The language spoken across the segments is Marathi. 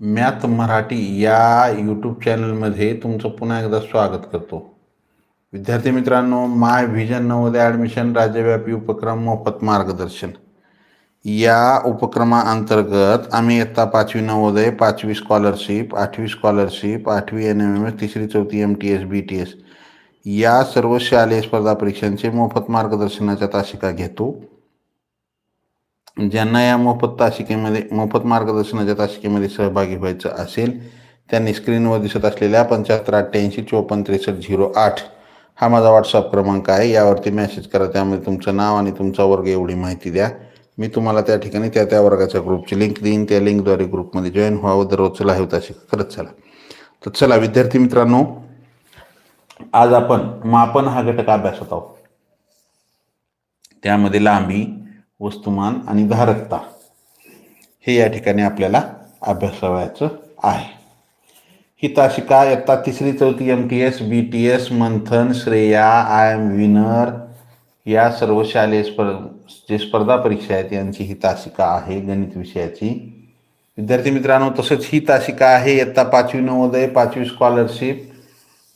मॅथ मराठी या यूट्यूब चॅनलमध्ये तुमचं पुन्हा एकदा स्वागत करतो. विद्यार्थी मित्रांनो माय व्हिजन नवोदय ॲडमिशन राज्यव्यापी उपक्रम मोफत मार्गदर्शन. या उपक्रमाअंतर्गत आम्ही इयत्ता पाचवी नवोदय पाचवी स्कॉलरशिप आठवी स्कॉलरशिप आठवी एन एम एम एस तिसरी चौथी M T S B T S या सर्व शालेय स्पर्धा परीक्षांचे मोफत मार्गदर्शनाच्या तासिका घेतो. ज्यांना या मोफत तासिकेमध्ये मोफत मार्गदर्शनाच्या तासिकेमध्ये सहभागी व्हायचं असेल त्यांनी स्क्रीनवर दिसत असलेल्या पंच्याहत्तर अठ्ठ्याऐंशी चोपन्न त्रेसष्ट झिरो आठ हा माझा व्हॉट्सअप क्रमांक आहे. यावरती मेसेज करा. त्यामध्ये तुमचं नाव आणि तुमचा वर्ग एवढी माहिती द्या. मी तुम्हाला त्या ठिकाणी त्या त्या वर्गाच्या ग्रुपची लिंक देईन. त्या लिंकद्वारे ग्रुपमध्ये जॉईन व्हावं दररोजचं लाईव्ह असे करत चला. तर चला विद्यार्थी मित्रांनो आज आपण मापन हा घटक अभ्यासत आहोत. त्यामध्ये लांबी वस्तुमान आणि धारकता हे या ठिकाणी आपल्याला अभ्यासावयाचं आहे. ही इयत्ता तिसरी चौथी M T S B T S Manthan Shreya I M winner या सर्व शालेय स्पर् जे स्पर्धा परीक्षा आहेत यांची ही तासिका आहे गणित विषयाची. विद्यार्थी मित्रांनो तसंच ही तासिका आहे इयत्ता पाचवी नवोदय पाचवी स्कॉलरशिप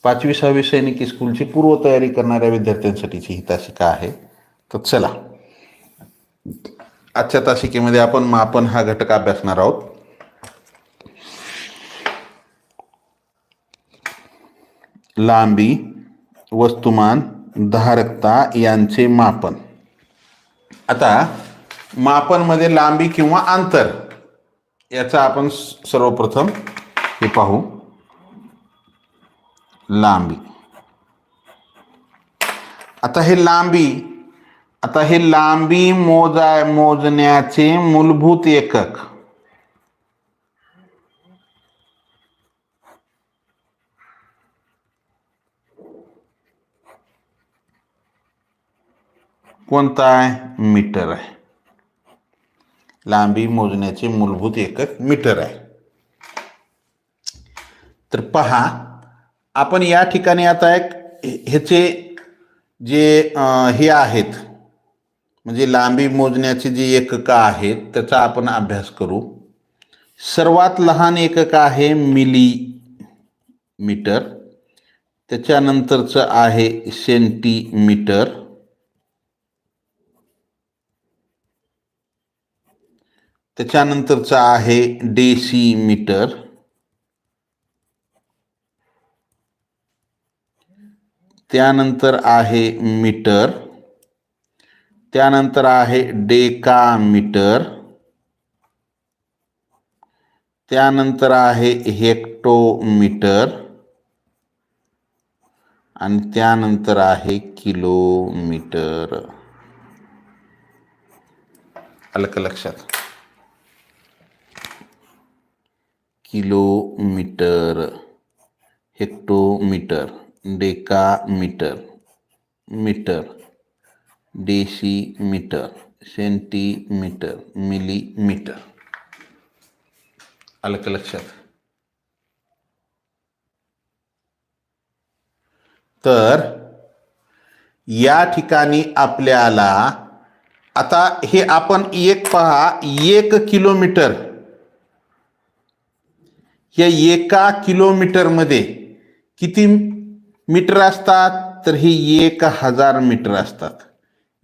पाचवी सहावी सैनिकी स्कूलची पूर्वतयारी करणाऱ्या विद्यार्थ्यांसाठीची ही तासिका आहे. तर चला आजच्या तासिकेमध्ये आपण मापन हा घटक अभ्यासणार आहोत. लांबी वस्तुमान धारकता यांचे मापन. आता मापनमध्ये लांबी किंवा अंतर याचा आपण सर्वप्रथम हे पाहू. लांबी. आता हे लांबी आता हे लांबी मोजा मोजण्याचे मूलभूत एकक. कोणता आहे? मीटर आहे. लांबी मोजण्याचे मूलभूत एकक मीटर आहे. तर पहा आपण या ठिकाणी आता एक ह्याचे जे हे आहेत म्हणजे लांबी मोजण्याची जी एकक आहेत त्याचा आपण अभ्यास करू. सर्वात लहान एकक आहे मिली मीटर. त्याच्यानंतरचं आहे सेंटीमीटर. त्याच्यानंतरचं आहे डेसीमीटर. त्यानंतर आहे मीटर. त्यानंतर आहे डेकामीटर. त्यानंतर आहे हेक्टोमीटर. आणि त्यानंतर आहे किलोमीटर. आलं का लक्षात. Kilometre. Hectometre. Decametre. Metre. Decimetre centimetre millimetre. आलं का लक्षात? तर या ठिकाणी आपल्याला आता हे आपण एक पहा एक किलोमीटर. या एका किलोमीटरमध्ये किती मीटर असतात? तर हे एक हजार मीटर असतात.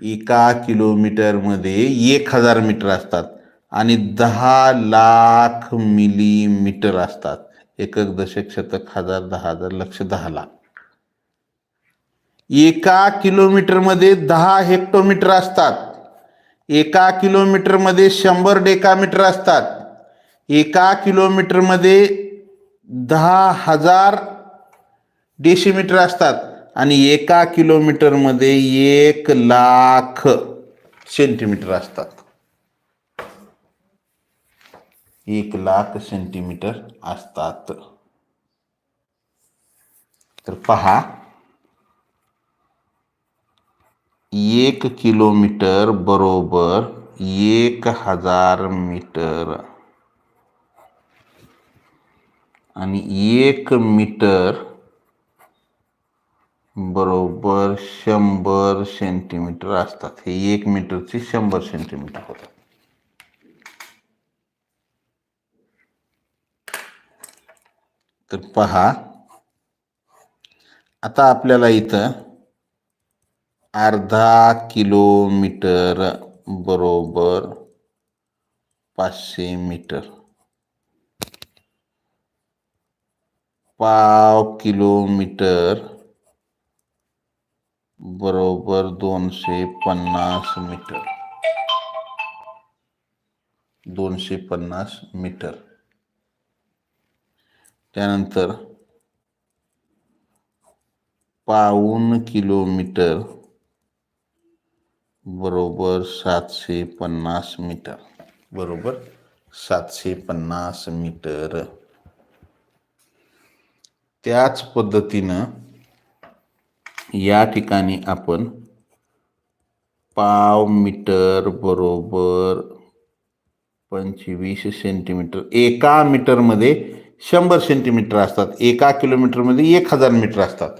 एका किलोमीटरमध्ये एक हजार मीटर असतात आणि दहा लाख मिलीमीटर असतात. एकक दशक शतक हजार दहा हजार लक्ष दहा लाख. एका किलोमीटरमध्ये दहा हेक्टोमीटर असतात. एका किलोमीटरमध्ये शंभर डेकामीटर असतात. एका किलोमीटरमध्ये दहा हजार डेसिमीटर असतात. आणि एका किलोमीटरमध्ये एक लाख सेंटीमीटर असतात. एक लाख सेंटीमीटर असतात. तर पहा. एक किलोमीटर बरोबर एक हजार मीटर. आणि एक मीटर बरोबर शंभर सेंटीमीटर असतात. हे एक मीटरचे शंभर सेंटीमीटर होतात. तर पहा आता आपल्याला इथं अर्धा किलोमीटर बरोबर पाचशे मीटर. पाव किलोमीटर बरोबर दोनशे पन्नास मीटर. दोनशे पन्नास मीटर. त्यानंतर पाऊन किलोमीटर बरोबर सातशे पन्नास मीटर. बरोबर सातशे पन्नास मीटर. त्याच पद्धतीनं या ठिकाणी आपण पाव मीटर बरोबर पंचवीस सेंटीमीटर एका मीटरमध्ये शंभर सेंटीमीटर असतात. एका किलोमीटरमध्ये एक हजार मीटर असतात.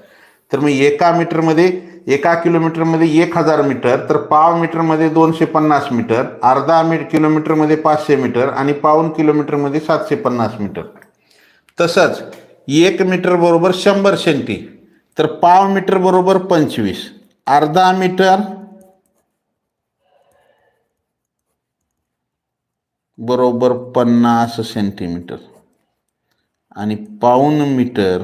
तर मग एका मीटरमध्ये एका किलोमीटरमध्ये एक हजार मीटर तर पाव मीटरमध्ये दोनशे पन्नास मीटर अर्धा मी किलोमीटरमध्ये पाचशे मीटर आणि पाऊन किलोमीटरमध्ये सातशे पन्नास मीटर. तसंच एक मीटर बरोबर शंभर सेंटी तर पाव मीटर बरोबर पंचवीस. अर्धा मीटर बरोबर पन्नास सेंटीमीटर. आणि पाऊन मीटर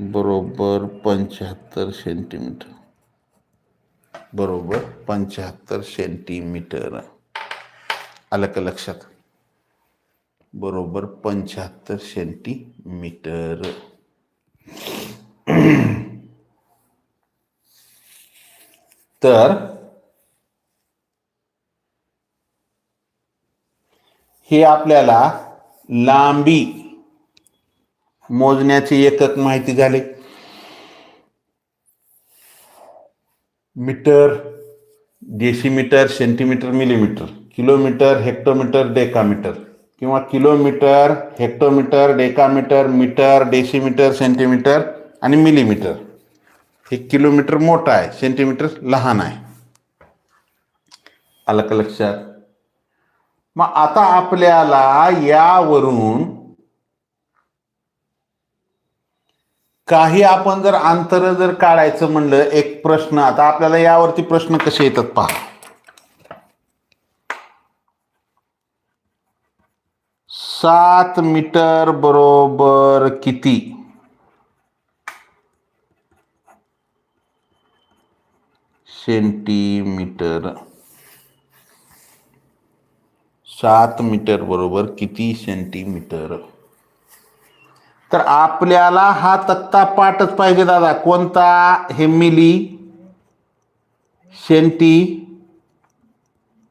बरोबर पंच्याहत्तर सेंटीमीटर. बरोबर पंच्याहत्तर सेंटीमीटर. आलं का लक्षात? बरोबर पंच्याहत्तर सेंटीमीटर. तर हे आपल्याला लांबी मोजण्याचे एकक माहिती झाले. Metre decimetre centimetre millimetre kilometre hectometre decametre. किंवा kilometre hectometre decametre metre decimetre centimetre आणि मिलीमीटर. हे किलोमीटर मोठं आहे सेंटीमीटर लहान आहे. आलं का लक्षात? मग आता आपल्याला यावरून काही आपण जर अंतर जर काढायचं म्हणलं एक प्रश्न आता आपल्याला यावरती प्रश्न कसे येतात पहा. सात मीटर बरोबर किती? सेंटीमीटर. सात मीटर बरोबर किती सेंटीमीटर? तर आपल्याला हा तक्ता पाठच पाहिजे दादा. कोणता? हे milli centi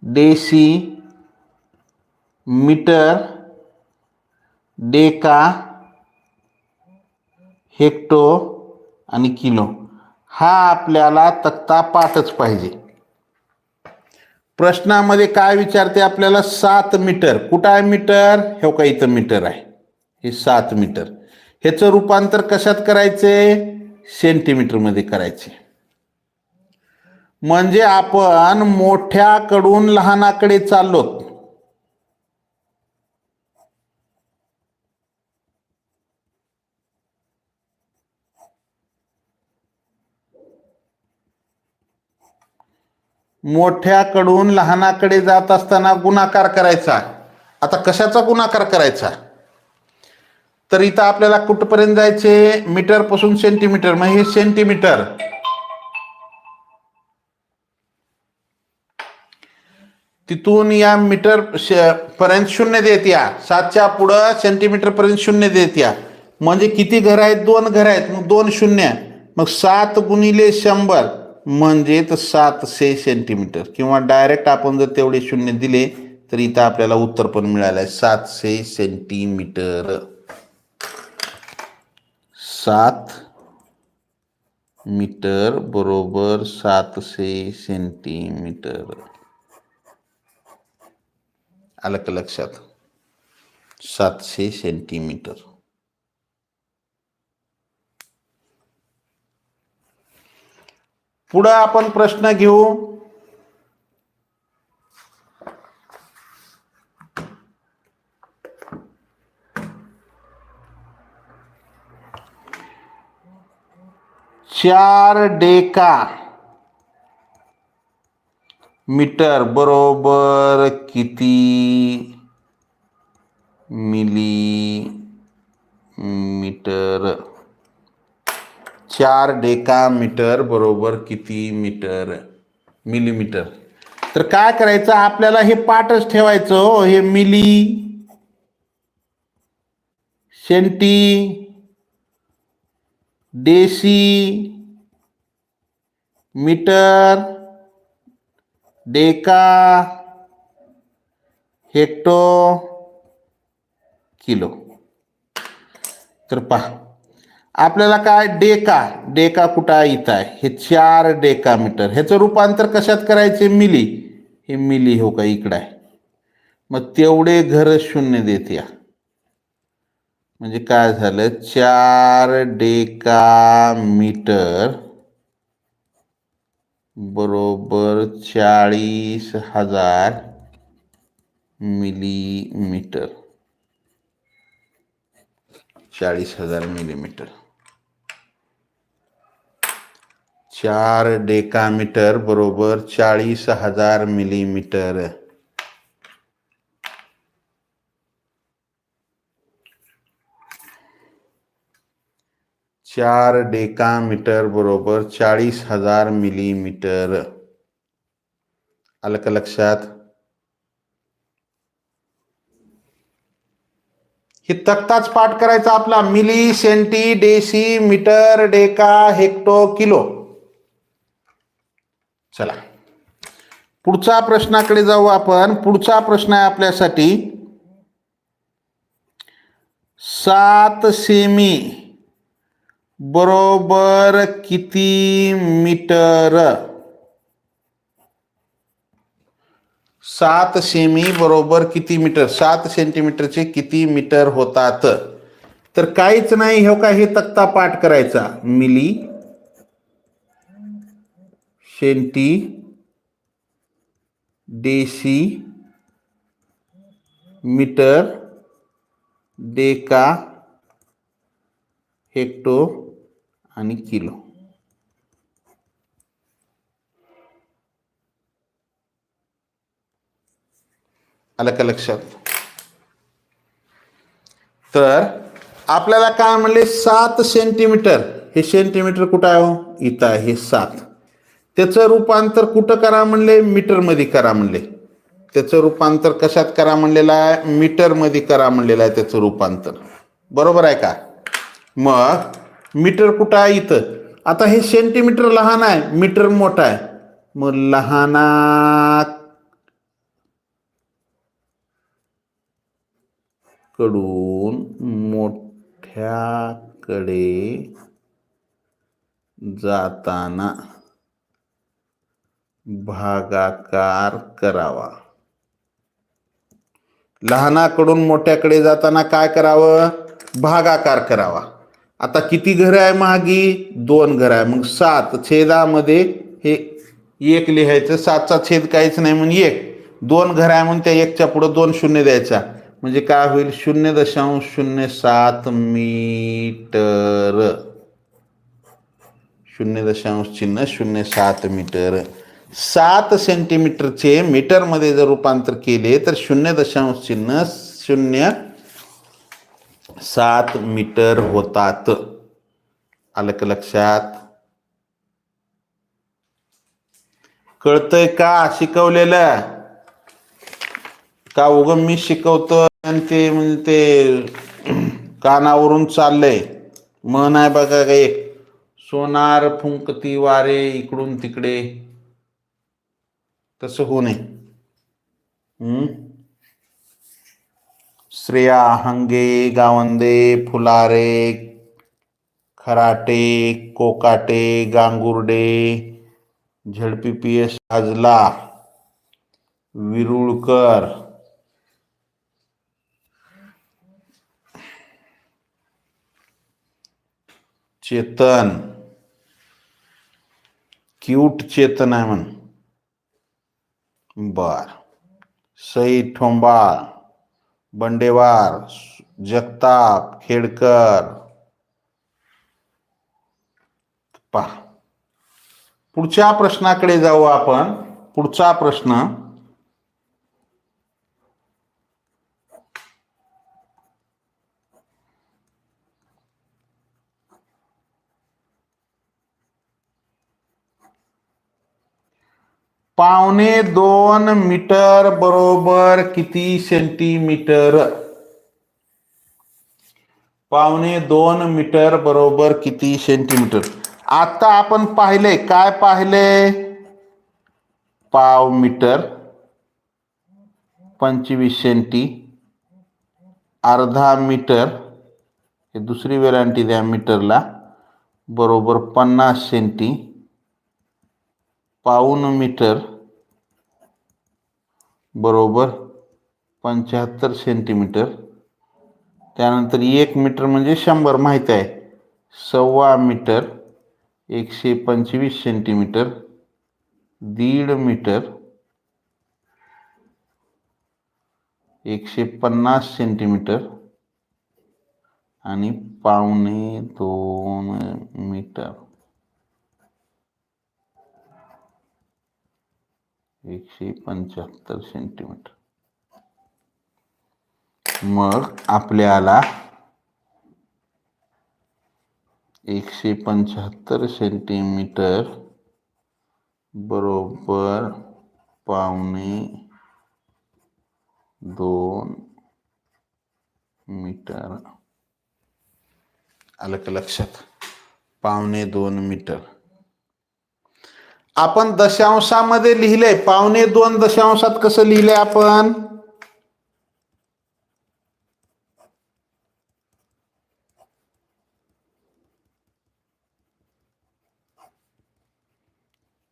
deci metre deca hecto आणि किलो. हा आपल्याला तक्ता पाठच पाहिजे. प्रश्नामध्ये काय विचारते आपल्याला? सात मीटर. कुठं आहे मीटर? हे का इथं मीटर आहे. हे सात मीटर. ह्याचं रूपांतर कशात करायचे? सेंटीमीटरमध्ये करायचे. म्हणजे आपण मोठ्याकडून लहानाकडे चाललो मोठ्याकडून लहानाकडे जात असताना गुणाकार करायचा. आता कशाचा गुणाकार करायचा? तर इथं आपल्याला कुठपर्यंत जायचे? मीटरपासून सेंटीमीटर मग हे सेंटीमीटर तिथून या मीटर श- पर्यंत शून्य देत या. सातच्या पुढं सेंटीमीटर पर्यंत शून्य देत या. म्हणजे किती घर आहेत? दोन घर आहेत. मग दोन शून्य. मग सात गुणिले शंभर. म्हणजेच सातशे सेंटीमीटर किंवा डायरेक्ट आपण जर तेवढे शून्य दिले तर इथं आपल्याला उत्तर पण मिळालं आहे सातशे सेंटीमीटर सात मीटर बरोबर सातशे सेंटीमीटर आलं का लक्षात? सातशे सेंटीमीटर पुढं आपण प्रश्न घेऊ चार डेका मीटर बरोबर किती मिली मीटर चार डेका मीटर बरोबर किती मीटर? मिलीमीटर. तर काय करायचं? आपल्याला हे पाठच ठेवायचं हो हे milli centi deci metre deca hecto kilo. तर पहा. आपल्याला काय? डेका. डेका कुठं आहे? इथं आहे. हे चार डेका मीटर ह्याचं रूपांतर कशात करायचे? मिली. हे मिली हो का? इकडं आहे. मग तेवढे घर शून्य देत या. म्हणजे काय झालं? चार डेका मीटर बरोबर चाळीस हजार मिलीमीटर. चाळीस हजार मिलीमीटर. चार डेकामीटर बरोबर चाळीस हजार मिलीमीटर. चार डेकामीटर बरोबर चाळीस हजार मिलीमीटर. आलं का लक्षात. हे तक्ताच पाठ करायचा आपला milli centi deci metre deca hecto kilo चला. पुढचा प्रश्नाकडे जाऊ आपण. पुढचा प्रश्न आहे आपल्यासाठी. सात सेमी बरोबर किती मीटर? सात सेमी बरोबर किती मीटर? सात सेंटीमीटरचे किती मीटर होतात? तर काहीच नाही हो का? हे तक्ता पाठ करायचा. Milli centi deci metre deca hecto आणि किलो. आलं का लक्षात? तर आपल्याला काय म्हणले? सात सेंटीमीटर हे सेंटीमीटर कुठं आहे हो? इथं आहे हे सात. त्याचं रूपांतर कुठं करा म्हणले? मीटरमध्ये करा म्हणले. त्याचं रूपांतर कशात करा म्हणलेलं आहे? मीटरमध्ये करा म्हणलेलं आहे त्याचं रूपांतर. बरोबर आहे का? मग मीटर कुठं आहे इथं? आता हे सेंटीमीटर लहान आहे मीटर मोठा आहे. मग लहाना कडून मोठ्याकडे जाताना भागाकार करावा. लहानाकडून मोठ्याकडे जाताना काय करावं? भागाकार करावा. आता किती घर आहे मागी दोन घर आहे. मग सात छेदामध्ये हे एक लिहायचं. सातचा छेद काहीच नाही म्हणून एक. दोन घर आहे म्हणून त्या एकच्या पुढं दोन शून्य द्यायचा. म्हणजे काय होईल? शून्य दशांश शून्य सात मीटर. शून्य दशांश चिन्ह शून्य सात मीटर. सात सेंटीमीटरचे मीटरमध्ये जर रूपांतर केले तर शून्य दशांश चिन्ह शून्य सात मीटर होतात. आलं का लक्षात? कळतंय का? शिकवलेलं? का उगम मी शिकवतो आणि ते म्हणजे ते कानावरून चाललंय? मन आहे बघा काही सोनार फुंकती वारे इकडून तिकडे. तसं होऊ नये Shreya Hange Gawande Phulare Kharate Kokate Gangurde ZP P S Hajla Virulkar. Chetan. Cute Chetan आहे म्हण. बर सई ठोंबाळ बंडेवार जगताप खेडकर. पहा पुढच्या प्रश्नाकडे जाऊ आपण. पुढचा प्रश्न पावणे दोन मीटर बरोबर किती सेंटीमीटर? पावणे दोन मीटर बरोबर किती सेंटीमीटर? आता आपण पाहिले काय पाहिले? पाव मीटर पंचवीस सेंटी अर्धा मीटर हे दुसरी वेलांटी द्या मीटरला बरोबर पन्नास सेंटी पाऊन मीटर बरोबर पंच्याहत्तर सेंटीमीटर. त्यानंतर एक मीटर म्हणजे शंभर माहीत आहे. सव्वा मीटर एकशे पंचवीस सेंटीमीटर. दीड मीटर एकशे पन्नास सेंटीमीटर. आणि पावणे दोन मीटर. एकशे पंच्याहत्तर सेंटीमीटर मग आपल्याला एकशे पंच्याहत्तर सेंटीमीटर बरोबर पावणे दोन मीटर. आलं का लक्षात? पावणे दोन मीटर. आपण दशांशामध्ये लिहिलंय. पावणे दोन दशांशात कसं लिहिलंय आपण?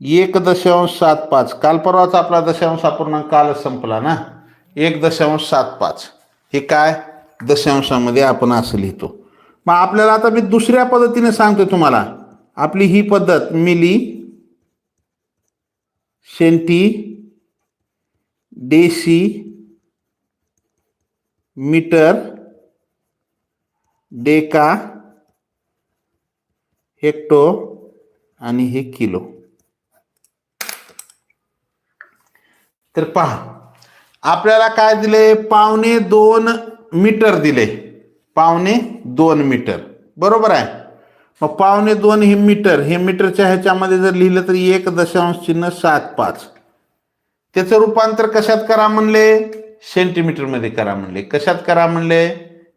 एक दशांश सात पाच. काल परवाच आपला दशांश अपूर्णांक काल संपला ना? एक दशांश सात पाच. हे काय? दशांशामध्ये आपण असं लिहितो. मग आपल्याला आता मी दुसऱ्या पद्धतीने सांगतो तुम्हाला. आपली ही पद्धत milli centi deci metre deca hecto आणि हे किलो. तर पहा आपल्याला काय दिले? पावणे दोन मीटर दिले. पावणे दोन मीटर. बरोबर आहे? मग पावणे दोन हे मीटर हे मीटरच्या ह्याच्यामध्ये जर लिहिलं तर एक दशांश चिन्ह सात पाच. त्याचं रूपांतर कशात करा म्हणले? सेंटीमीटरमध्ये करा म्हणले. कशात करा म्हणले?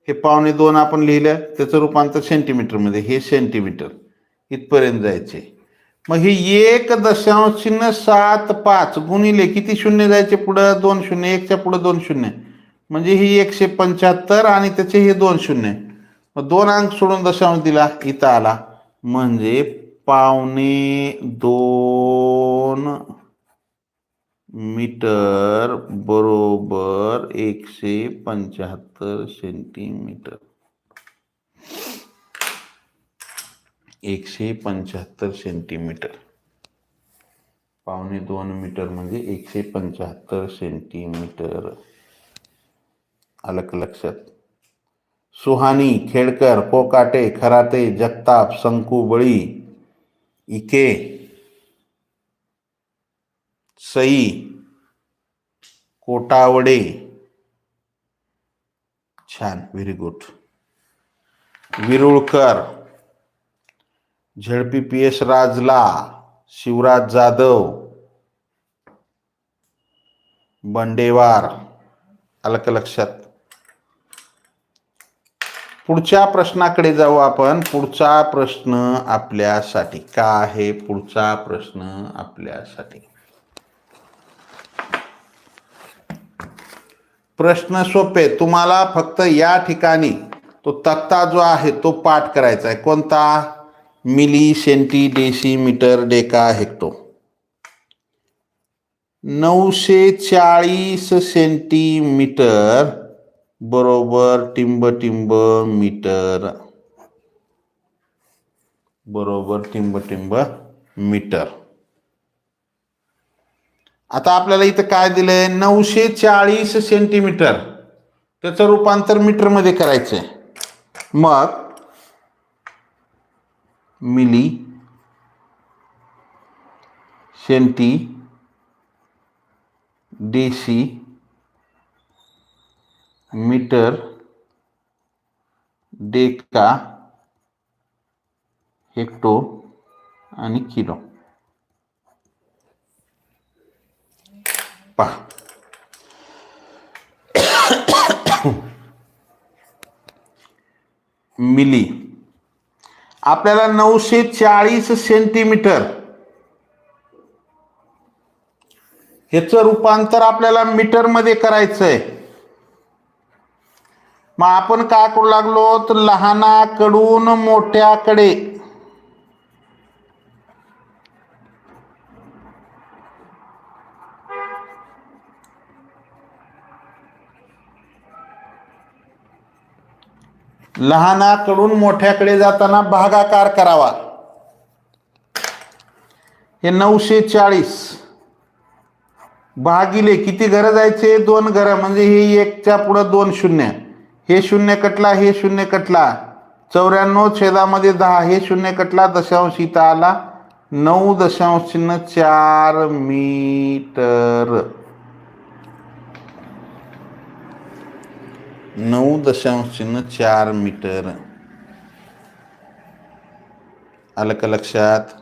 हे पावणे दोन आपण लिहिलं त्याचं रूपांतर सेंटीमीटरमध्ये. हे सेंटीमीटर. इथपर्यंत जायचे. मग हे एक दशांश चिन्ह सात पाच गुणिले किती शून्य जायचे पुढं? दोन शून्य. एकच्या पुढं दोन शून्य. म्हणजे ही एकशे पंच्याहत्तर आणि त्याचे हे दोन शून्य. मग दोन अंक सोडून दशांश दिला इथं आला. म्हणजे पावणे दोन मीटर बरोबर एकशे पंच्याहत्तर सेंटीमीटर. एकशे पंच्याहत्तर सेंटीमीटर. पावणे दोन मीटर म्हणजे एकशे पंच्याहत्तर सेंटीमीटर. आलं लक्षात? सुहानी खेडकर कोकाटे खराते जगताप संकू बळी इके सई कोटावडे. छान very good Virulkar ZP P S Rajla Shivraj Jadhav Bandewar आलं का लक्षात. पुढच्या प्रश्नाकडे जाऊ आपण. पुढचा प्रश्न आपल्यासाठी का आहे? पुढचा प्रश्न आपल्यासाठी. प्रश्न सोपे. तुम्हाला फक्त या ठिकाणी तो तक्ता जो आहे तो पाठ करायचा आहे. कोणता? Milli centi deci metre deca hecto. नऊशे चाळीस सेंटीमीटर बरोबर टिंब टिंब मीटर. बरोबर टिंब टिंब मीटर. आता आपल्याला इथं काय दिलंय? नऊशे चाळीस सेंटीमीटर त्याचं रूपांतर मीटरमध्ये करायचंय. मग milli centi deci metre deca hecto आणि किलो. पहा. मिली. आपल्याला नऊशे चाळीस सेंटीमीटर ह्याचं रूपांतर आपल्याला मीटरमध्ये करायचं आहे मग आपण काय करू लागलो? तर लहानाकडून मोठ्याकडे. लहानाकडून मोठ्याकडे जाताना भागाकार करावा. हे नऊशे चाळीस. भागिले किती घरं जायचे? दोन घरं. म्हणजे हे एकच्या पुढं दोन शून्य. हे शून्य कटला हे शून्य कटला. चौऱ्याण्णव छेदामध्ये दहा हे शून्य कटला. दशांश इथं आला. नऊ दशांश चिन्ह चार मीटर. नऊ दशांश चिन्ह चार मीटर. आलं का लक्षात?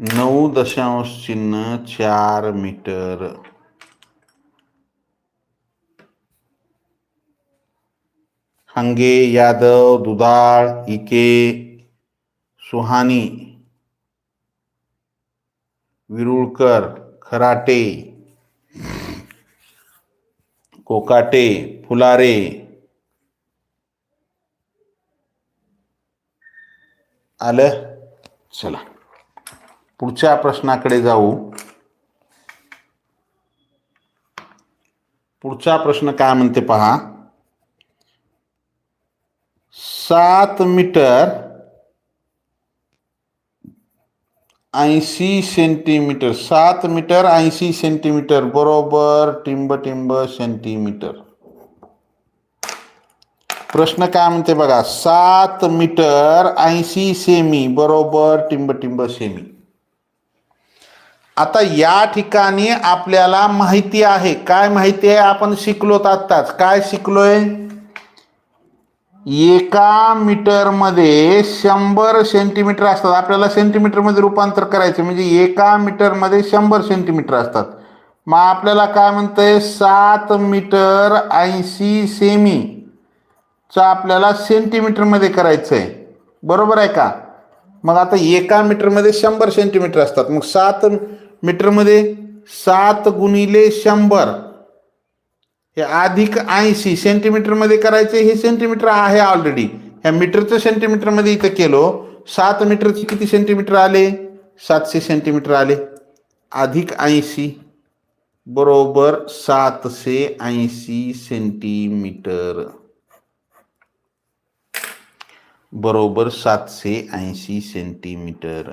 नऊ दशांश चिन्ह चार मीटर। हंगे, यादव दुधाळ इके, सुहानी, विरुळकर, खराटे, कोकाटे, फुलारे, आलं? चला। पुढच्या प्रश्नाकडे जाऊ. पुढचा प्रश्न काय म्हणते पहा. सात मीटर ऐंशी सेंटीमीटर सात मीटर ऐंशी सेंटीमीटर बरोबर टिंब टिंब सेंटीमीटर. प्रश्न काय म्हणते बघा सात मीटर ऐंशी सेमी बरोबर टिंब टिंब सेमी. आता या ठिकाणी आपल्याला माहिती आहे. काय माहिती आहे? आपण शिकलोत आत्ताच. काय शिकलोय? एका मीटरमध्ये शंभर सेंटीमीटर असतात. आपल्याला सेंटीमीटरमध्ये रूपांतर करायचं म्हणजे एका मीटरमध्ये शंभर सेंटीमीटर असतात. मग आपल्याला काय म्हणतंय? सात मीटर ऐंशी सेमी चा आपल्याला सेंटीमीटरमध्ये करायचं आहे. बरोबर आहे का? मग आता एका मीटरमध्ये शंभर सेंटीमीटर असतात. मग सात मीटरमध्ये सात गुणिले शंभर. हे अधिक ऐंशी सेंटीमीटरमध्ये करायचे हे सेंटीमीटर आहे ऑलरेडी ह्या मीटरचं सेंटीमीटरमध्ये इथं केलो सात मीटरचे किती सेंटीमीटर आले? सातशे सेंटीमीटर आले. अधिक ऐंशी बरोबर सातशे ऐंशी सेंटीमीटर. बरोबर सातशे ऐंशी सेंटीमीटर.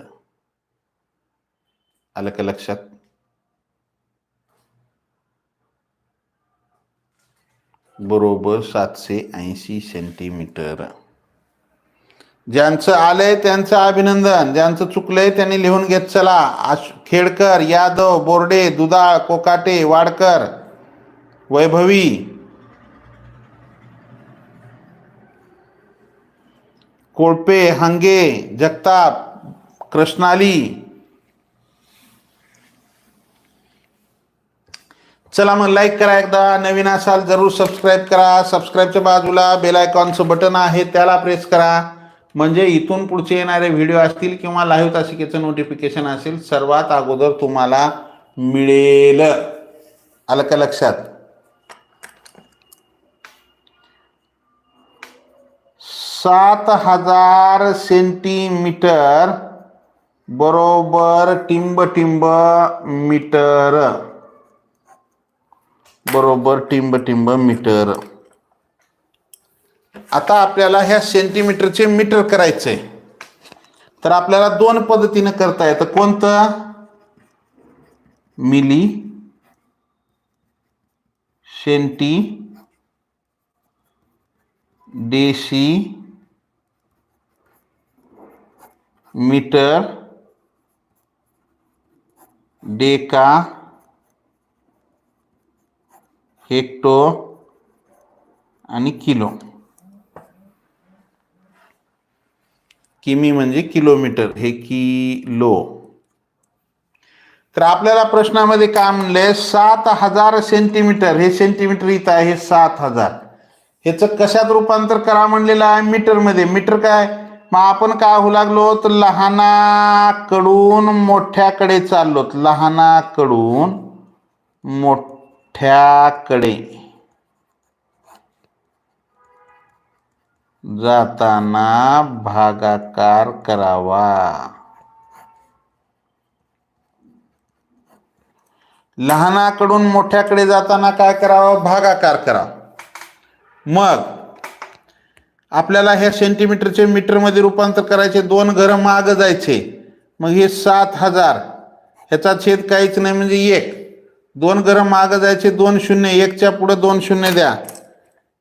आलं का लक्षात? बरोबर सातशे ऐंशी सेंटीमीटर ज्यांचं आलंय त्यांचं अभिनंदन. ज्यांचं चुकलंय त्यांनी लिहून घेत चला. खेडकर यादव बोर्डे दुधाळ कोकाटे वाडकर वैभवी. कोळपे हंगे जगताप कृष्णाली. चला मग लाईक करा एकदा नवीन असाल जरूर सबस्क्राईब करा. सबस्क्राईबच्या बाजूला बेल आयकॉनचं बटन आहे त्याला प्रेस करा. म्हणजे इथून पुढचे येणारे व्हिडिओ असतील किंवा लाईव्ह तासिकेचं नोटिफिकेशन असेल सर्वात अगोदर तुम्हाला मिळेल. आलं का लक्षात? सात हजार सेंटीमीटर बरोबर टिंब टिंब मीटर. बरोबर टिंब टिंब मीटर. आता आपल्याला ह्या सेंटीमीटरचे मीटर करायचंय. तर आपल्याला दोन पद्धतीनं करता येतं. कोणतं? Milli centi deci metre deca hecto आणि किलो. किमी म्हणजे किलोमीटर. हे किलो. तर आपल्याला प्रश्नामध्ये काय म्हणलंय सात हजार सेंटीमीटर. हे सेंटीमीटर इथं आहे सात हजार. ह्याचं कशात रूपांतर करा म्हणलेलं आहे? मीटरमध्ये. मीटर काय? मग आपण काय होऊ लागलो? तर लहानाकडून मोठ्याकडे चाललो लहानाकडून मोठ्याकडे जाताना भागाकार करावा? लहानाकडून मोठ्याकडे जाताना काय करावं? भागाकार करा मग आपल्याला हे सेंटीमीटरचे मीटरमध्ये रूपांतर करायचे दोन घरं माग जायचे. मग हे सात हजार. ह्याचा छेद काहीच नाही म्हणजे एक. दोन गरम मागं जायचे दोन शून्य. एकच्या पुढे दोन शून्य द्या.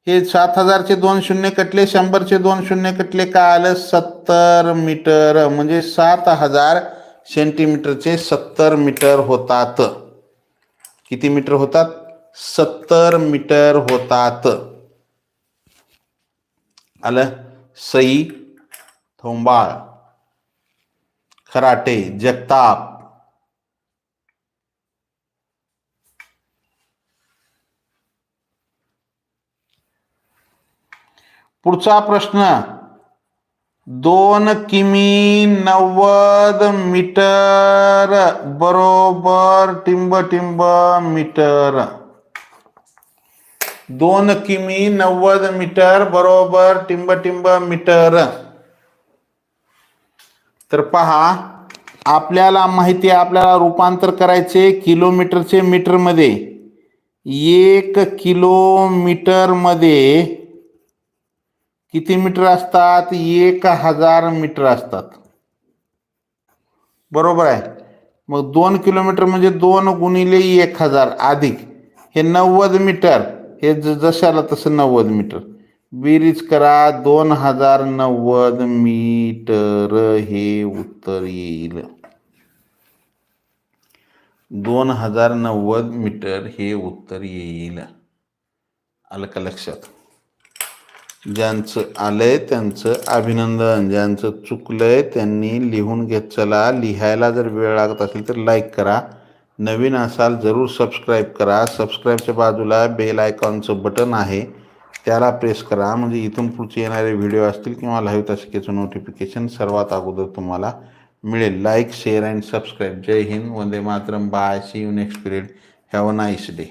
हे सात हजारचे दोन शून्य कटले शंभरचे दोन शून्य कटले. काय आलं? सत्तर मीटर. म्हणजे सात हजार सेंटीमीटरचे सत्तर मीटर होतात. किती मीटर होतात? सत्तर मीटर होतात. आलं? सई थोंबाळ. खराटे जगताप. पुढचा प्रश्न. दोन किमी नव्वद मीटर बरोबर टिंब टिंब मीटर. दोन किमी नव्वद मीटर बरोबर टिंब टिंब मीटर. तर पहा आपल्याला माहिती आहे आपल्याला रूपांतर करायचे किलोमीटरचे मीटरमध्ये. एक किलोमीटरमध्ये किती मीटर असतात? एक हजार मीटर असतात. बरोबर आहे. मग दोन किलोमीटर म्हणजे दोन गुणिले एक हजार अधिक. हे नव्वद मीटर. हे ज- जशाला तसं नव्वद मीटर. बेरीज करा. दोन हजार नव्वद मीटर हे उत्तर येईल. दोन हजार नव्वद मीटर हे उत्तर येईल. आलं का लक्षात? ज्यांचं आलंय त्यांचं अभिनंदन ज्यांचं चुकलंय त्यांनी लिहून घेत चला. लिहायला जर वेळ लागत असेल तर लाईक करा. नवीन असाल जरूर सबस्क्राईब करा. सबस्क्राईबच्या बाजूला बेल आयकॉनचं बटन आहे. त्याला प्रेस करा. म्हणजे इथून पुढचे येणारे व्हिडिओ असतील किंवा लाईव्ह तासिकेचं नोटिफिकेशन सर्वात अगोदर तुम्हाला मिळेल. लाईक शेअर अँड सबस्क्राईब जय हिंद. वंदे Mataram. Bye see you next period have a nice day